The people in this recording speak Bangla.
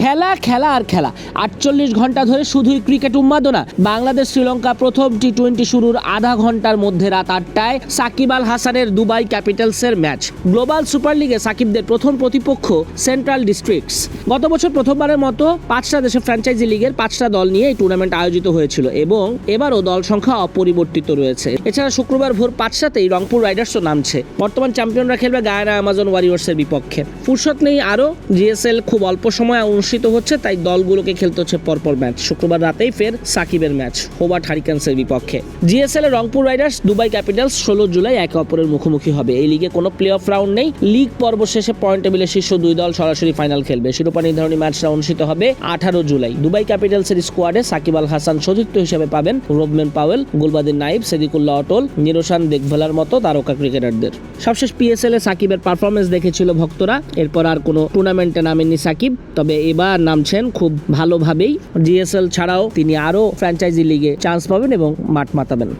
খেলা খেলা আর খেলা। আটচল্লিশ ঘণ্টা ধরে শুধুই ক্রিকেট উন্মাদনা। বাংলাদেশ শ্রীলঙ্কা প্রথম টি টোয়েন্টি শুরুর আধা ঘণ্টার মধ্যে রাত আটটায় সাকিব আল হাসানের দুবাই ক্যাপিটালসের ম্যাচ। গ্লোবাল সুপার লিগে সাকিবদের প্রথম প্রতিপক্ষ সেন্ট্রাল ডিস্ট্রিক্টস। গত বছর প্রথমবারের মতো পাঁচটা দেশে ফ্র্যাঞ্চাইজি লিগের পাঁচটা দল নিয়ে এই টুর্নামেন্ট আয়োজিত হয়েছিল এবং এবারও দল সংখ্যা অপরিবর্তিত রয়েছে। এছাড়া শুক্রবার ভোর পাঁচটাতেই রংপুর রাইডার্সও নামছে। বর্তমান চ্যাম্পিয়নরা খেলবে গায়না আমাজন ওয়ারিয়র্সের বিপক্ষে। ফুরসত নেই আরও। জিএসএল খুব অল্প সময় অনুষ্ঠিত হচ্ছে, তাই দলগুলোকে খেলতে হচ্ছে পরপর ম্যাচ। শুক্রবার রাতেই ফের সাকিবের ম্যাচ, হোবার্ট হারিকেন্সের বিপক্ষে। জিএসএল এর রংপুর রাইডার্স, দুবাই ক্যাপিটালস, ষোলো জুলাই একে অপরের মুখোমুখি হবে। এই লিগে কোনো প্লে অফ রাউন্ড নেই। লিগ পর্ব শেষে পয়েন্ট টেবিলের শীর্ষ দুই দল সরাসরি ফাইনাল খেলবে। শিরোপা নির্ধারণী ম্যাচটা অনুষ্ঠিত হবে আঠারো জুলাই। দুবাই ক্যাপিটালসের স্কোয়াডে সাকিব আল হাসান সতীর্থ হিসেবে পাবেন রোবমেন পাওয়েল, গুলবাদিন নাইব সেদিকুল্লাহ অটল, নিরোশান দেখভেলার মতো তারকা ক্রিকেটারদের। সবশেষ পিএসএল এ সাকিবের পারফরমেন্স দেখেছিল ভক্তরা। এরপর আর কোনো টুর্নামেন্টে নামেননি সাকিব। তবে এবার নামছেন খুব ভালোভাবেই। জিএসএল ছাড়াও তিনি আরও ফ্র্যাঞ্চাইজি লিগে চান্স পাবেন এবং মাঠ মাতাবেন।